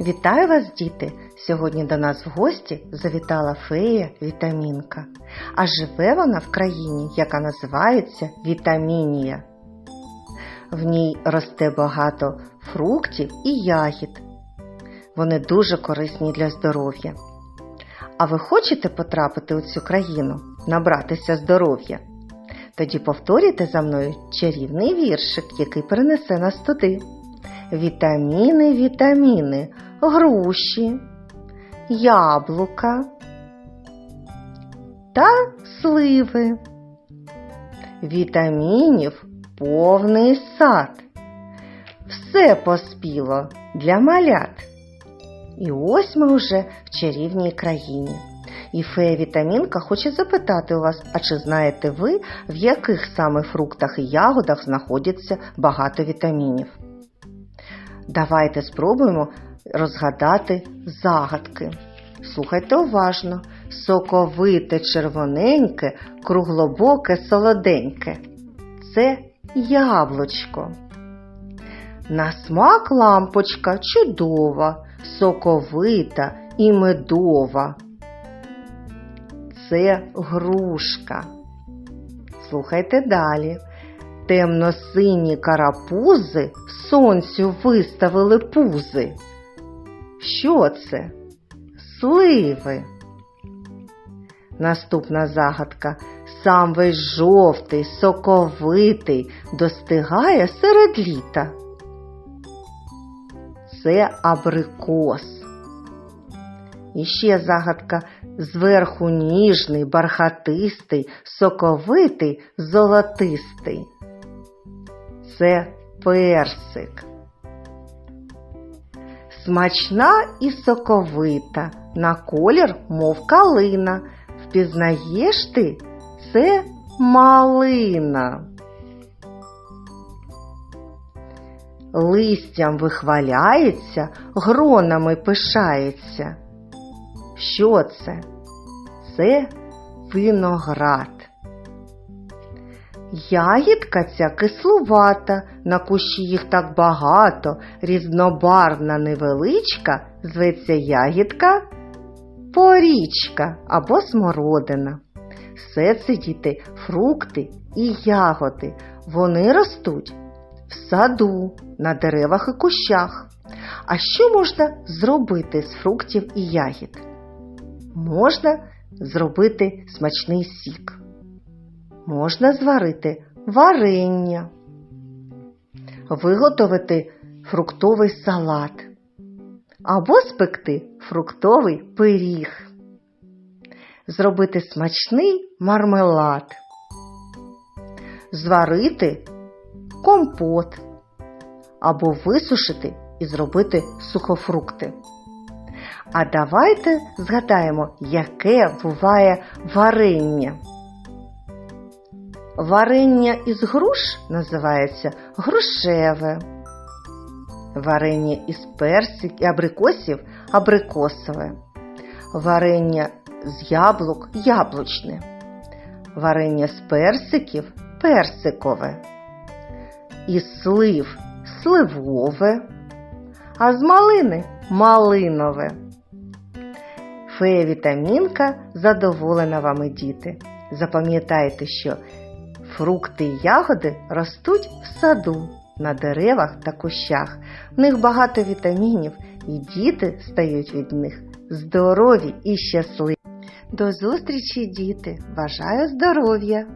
Вітаю вас, діти! Сьогодні до нас в гості завітала фея Вітамінка. А живе вона в країні, яка називається Вітамінія. В ній росте багато фруктів і ягід. Вони дуже корисні для здоров'я. А ви хочете потрапити у цю країну, набратися здоров'я? Тоді повторюйте за мною чарівний віршик, який принесе нас туди. Вітаміни, вітаміни, груші, яблука та сливи. Вітамінів повний сад. Все поспіло для малят. І ось ми вже в чарівній країні. І фея Вітамінка хоче запитати у вас, а чи знаєте ви, в яких саме фруктах і ягодах знаходиться багато вітамінів? Давайте спробуємо розгадати загадки. Слухайте уважно. Соковите червоненьке, круглобоке солоденьке. Це яблучко. На смак лампочка чудова, соковита і медова. Це грушка. Слухайте далі. Темно-сині карапузи сонцю виставили пузи. Що це? Сливи. Наступна загадка. Сам весь жовтий, соковитий, достигає серед літа. Це абрикос. І ще загадка зверху ніжний, бархатистий, соковитий, золотистий. Це персик. Смачна і соковита, на колір, мов калина. Впізнаєш ти? Це малина. Листям вихваляється, гронами пишається. Що це? Це виноград. Ягідка ця кислувата, на кущі їх так багато, різнобарвна невеличка, зветься ягідка порічка або смородина. Все це діти фрукти і ягоди. Вони ростуть в саду, на деревах і кущах. А що можна зробити з фруктів і ягід? Можна зробити смачний сік. Можна зварити варення, виготовити фруктовий салат або спекти фруктовий пиріг, зробити смачний мармелад, зварити компот або висушити і зробити сухофрукти. А давайте згадаємо, яке буває варення. Варення із груш називається грушеве. Варення із персик і абрикосів абрикосове. Варення з яблук яблучне. Варення з персиків персикове. Із слив сливове, а з малини малинове. Фея Вітамінка задоволена вами, діти. Запам'ятайте, що фрукти і ягоди ростуть в саду, на деревах та кущах. В них багато вітамінів, і діти стають від них здорові і щасливі. До зустрічі, діти! Бажаю здоров'я!